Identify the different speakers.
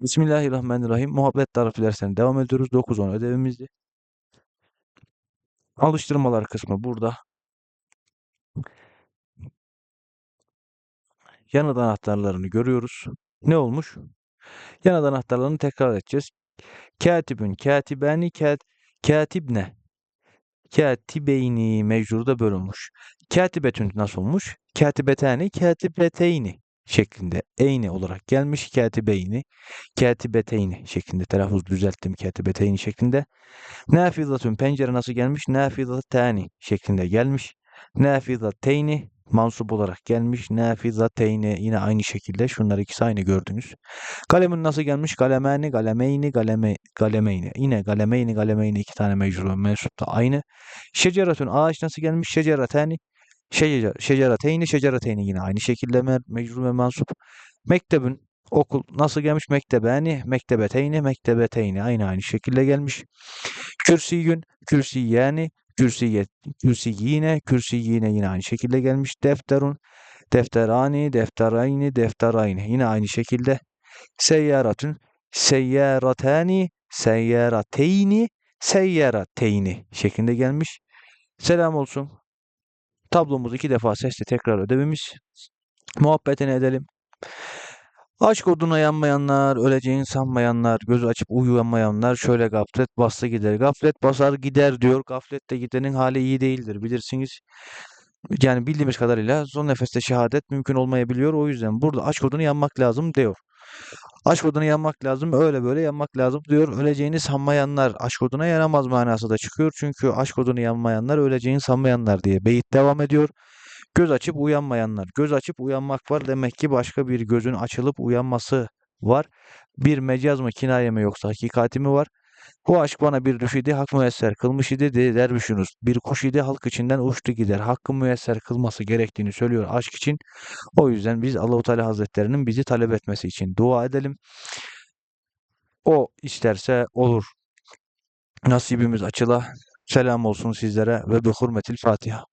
Speaker 1: Bismillahirrahmanirrahim. Muhabbet tarifı derslerine devam ediyoruz. 9-10 ödevimizdi. Alıştırmalar kısmı burada. Yanıt anahtarlarını görüyoruz. Ne olmuş? Yanıt anahtarlarını tekrar edeceğiz. Katibün, katibani, kat, katibne. Katibeyni mecruda bölünmüş. Katibetün nasıl olmuş? Katibetani, katibeteyni şeklinde eyni olarak gelmiş. Katibeyni, katibeteyni şeklinde telaffuz düzelttim. Katibeteyni şeklinde. Nafizatun pencere nasıl gelmiş? Nafizatani şeklinde gelmiş. Nafizateyni mansup olarak gelmiş. Nafizateyni yine aynı şekilde. Şunlar ikisi aynı gördünüz. Kalemin nasıl gelmiş? Galemani, galemeyni, galeme, galemeyni. Yine galemeyni, galemeyni iki tane mecrur mensup da aynı. Şeceratun ağaç nasıl gelmiş? Şeceratani, şecer, şecerateyni, şecerateyni yine aynı şekilde me- mecrur ve mensup. Mektebün okul nasıl gelmiş? Mektebeni, mektebeteyni, mektebeteyni aynı aynı şekilde gelmiş. Kürsiyün, kürsiyeni, kürsiyet, kürsiyine, kürsiyine yine aynı şekilde gelmiş. Defterun, defterani, defterayni, defterayni yine aynı şekilde. Seyyaratun, seyyaratani, seyyarateyni, seyyarateyni şeklinde gelmiş. Selam olsun. Tablomuz iki defa sesli tekrar ödevimiz. Muhabbetini edelim. Aşk oduna yanmayanlar, öleceğini sanmayanlar, gözü açıp uyuyamayanlar şöyle gaflet bastı gider. Gaflet basar gider diyor. Gaflette gidenin hali iyi değildir bilirsiniz. Yani bildiğimiz kadarıyla son nefeste şehadet mümkün olmayabiliyor. O yüzden burada aşk odunu yanmak lazım diyor. Aşk odunu yanmak lazım, öyle böyle yanmak lazım diyor. Öleceğini sanmayanlar aşk oduna yanamaz manası da çıkıyor. Çünkü aşk odunu yanmayanlar öleceğini sanmayanlar diye beyit devam ediyor. Göz açıp uyanmayanlar. Göz açıp uyanmak var. Demek ki başka bir gözün açılıp uyanması var. Bir mecaz mı kinaye mi yoksa hakikati mi var? Bu aşk bana bir düş idi, hak müesser kılmış idi de dervişunuz. Bir kuş idi, halk içinden uçtu gider. Hakkı müesser kılması gerektiğini söylüyor aşk için. O yüzden biz Allahu Teala Hazretlerinin bizi talep etmesi için dua edelim. O isterse olur. Nasibimiz açıla. Selam olsun sizlere ve bi hurmetil Fatiha.